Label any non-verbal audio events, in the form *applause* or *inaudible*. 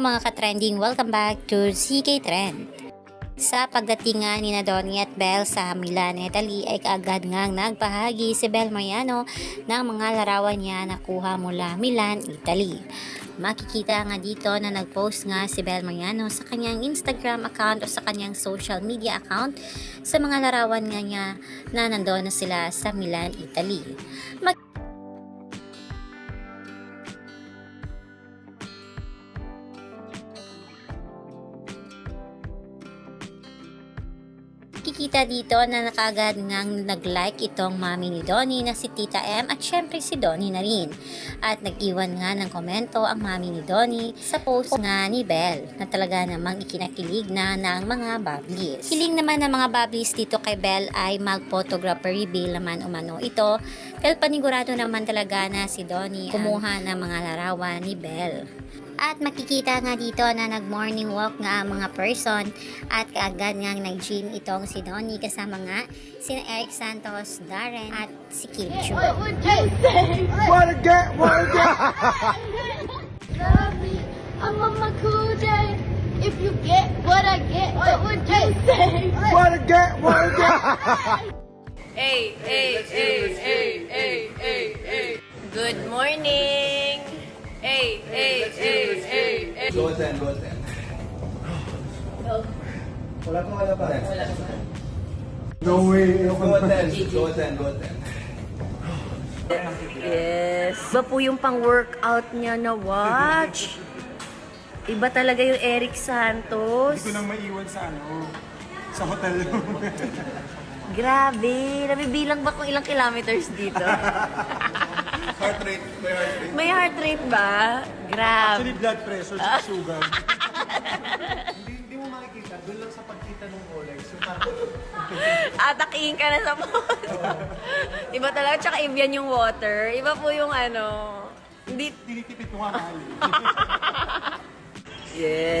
mga ka-trending, welcome back to CK Trend. Sa pagdating nga ni na at Belle sa Milan, Italy ay kaagad ngang nagbahagi si Belle Mariano ng mga larawan niya na kuha mula Milan, Italy. Makikita nga dito na nag-post nga si Belle Mariano sa kanyang Instagram account o sa kanyang social media account sa mga larawan nga niya na nandoon na sila sa Milan, Italy. Mag- Kikita dito na nakagad ngang nag-like itong mami ni Donnie na si Tita M at syempre si Donnie na rin. At nag-iwan nga ng komento ang mami ni Donnie sa post nga ni Belle na talaga namang ikinakilig na ng mga bablis. Hiling naman ng mga bablis dito kay Belle ay mag-photographer reveal naman umano ito dahil panigurado naman talaga na si Donnie kumuha ng mga larawan ni Belle. At makikita nga dito na nag-morning walk nga ang mga person at kaagad nga nag-gym itong si Donnie kasama nga sina Eric Santos, Darren at si Kim Chu. What a get, what a get. Love me, I'm on my cool day. If you get what I get, what would you say? What a get, what a get. Hey, hey, hey, hey, hey, hey, hey. Good morning. Hey, hey, hey, hey, hey. Go ten, go ten. Wala pong wala pa rin. No way. Go ten, *laughs* go ten, go ten. Yes. Iba po yung pang-workout niya na watch. Iba talaga yung Eric Santos. Hindi ko nang maiwan sa ano, sa hotel room. *laughs* Grabe. Nabibilang ba kung ilang kilometers dito? *laughs* Heart rate, may heart rate. May heart rate ba? Grabe. Actually, blood pressure sa sugar. Makikita. Doon lang sa pagkita ng Rolex. Yung parang, *laughs* Atakihin ka na sa phone. *laughs* Iba talaga. Tsaka Evian yung water. Iba po yung ano. Hindi. tinitipid ko nga mahal. *laughs* eh. Yes.